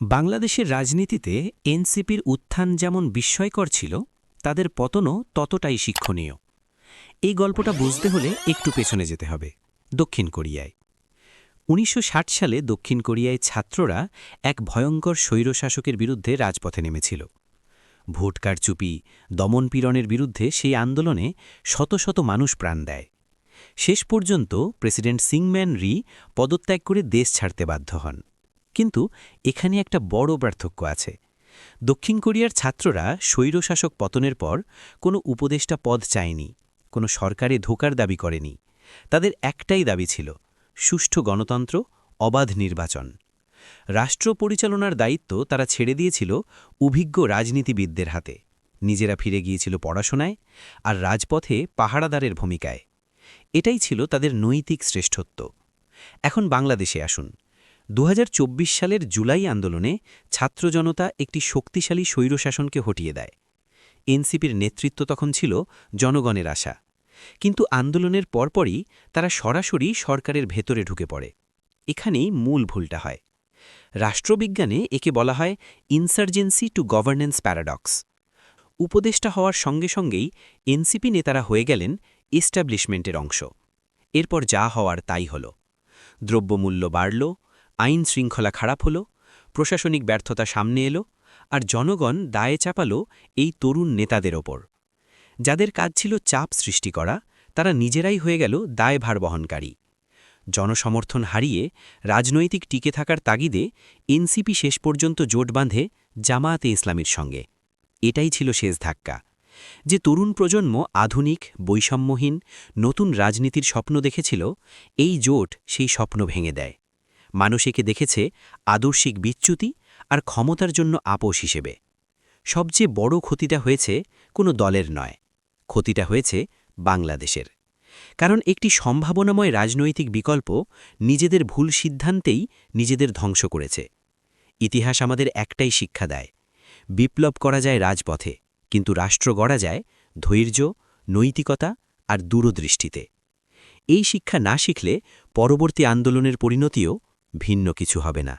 বাংলাদেশের রাজনীতিতে এনসিপির উত্থান যেমন বিস্ময়কর ছিল, তাদের পতনও ততটাই শিক্ষণীয়। এই গল্পটা বুঝতে হলে একটু পেছনে যেতে হবে, দক্ষিণ কোরিয়ায়। উনিশশো ষাট সালে দক্ষিণ কোরিয়ায় ছাত্ররা এক ভয়ঙ্কর স্বৈরশাসকের বিরুদ্ধে রাজপথে নেমেছিল। ভোটকার চুপি দমনপীড়নের বিরুদ্ধে সেই আন্দোলনে শত শত মানুষ প্রাণ দেয়। শেষ পর্যন্ত প্রেসিডেন্ট সিংম্যান রি পদত্যাগ করে দেশ ছাড়তে বাধ্য হন। কিন্তু এখানে একটা বড় পার্থক্য আছে। দক্ষিণ কোরিয়ার ছাত্ররা স্বৈরশাসক পতনের পর কোনো উপদেষ্টা পদ চায়নি, কোনো সরকারে ধোকার দাবি করেনি। তাদের একটাই দাবি ছিল, সুষ্ঠু গণতন্ত্র, অবাধ নির্বাচন। রাষ্ট্র পরিচালনার দায়িত্ব তারা ছেড়ে দিয়েছিল অভিজ্ঞ রাজনীতিবিদদের হাতে। নিজেরা ফিরে গিয়েছিল পড়াশোনায় আর রাজপথে পাহারাদারের ভূমিকায়। এটাই ছিল তাদের নৈতিক শ্রেষ্ঠত্ব। এখন বাংলাদেশে আসুন। দু হাজার চব্বিশ সালের জুলাই আন্দোলনে ছাত্র জনতা একটি শক্তিশালী স্বৈরশাসনকে হটিয়ে দেয়। এনসিপির নেতৃত্ব তখন ছিল জনগণের আশা। কিন্তু আন্দোলনের পরপরই তারা সরাসরি সরকারের ভেতরে ঢুকে পড়ে। এখানেই মূল ভুলটা হয়। রাষ্ট্রবিজ্ঞানে একে বলা হয় ইনসার্জেন্সি টু গভর্নেন্স প্যারাডক্স। উপদেষ্টা হওয়ার সঙ্গে সঙ্গেই এনসিপি নেতারা হয়ে গেলেন এস্টাবলিশমেন্টের অংশ। এরপর যা হওয়ার তাই হল। দ্রব্যমূল্য বাড়ল আইন শৃঙ্খলা খারাপ হল, প্রশাসনিক ব্যর্থতা সামনে এলো, আর জনগণ দায়ে চাপাল এই তরুণ নেতাদের ওপর। যাদের কাজ ছিল চাপ সৃষ্টি করা, তারা নিজেরাই হয়ে গেল দায়ভার বহনকারী। জনসমর্থন হারিয়ে রাজনৈতিক টিকে থাকার তাগিদে এনসিপি শেষ পর্যন্ত জোট বাঁধে জামায়াতে ইসলামীর সঙ্গে। এটাই ছিল শেষ ধাক্কা। যে তরুণ প্রজন্ম আধুনিক, বৈষম্যহীন, নতুন রাজনীতির স্বপ্ন দেখেছিল, এই জোট সেই স্বপ্ন ভেঙে দেয়। মানুষ একে দেখেছে আদর্শিক বিচ্যুতি আর ক্ষমতার জন্য আপোষ হিসেবে। সবচেয়ে বড় ক্ষতিটা হয়েছে কোনো দলের নয়, ক্ষতিটা হয়েছে বাংলাদেশের। কারণ একটি সম্ভাবনাময় রাজনৈতিক বিকল্প নিজেদের ভুল সিদ্ধান্তেই নিজেদের ধ্বংস করেছে। ইতিহাস আমাদের একটাই শিক্ষা দেয়, বিপ্লব করা যায় রাজপথে, কিন্তু রাষ্ট্র গড়া যায় ধৈর্য, নৈতিকতা আর দূরদৃষ্টিতে। এই শিক্ষা না শিখলে পরবর্তী আন্দোলনের পরিণতিও ভিন্ন কিছু হবে না।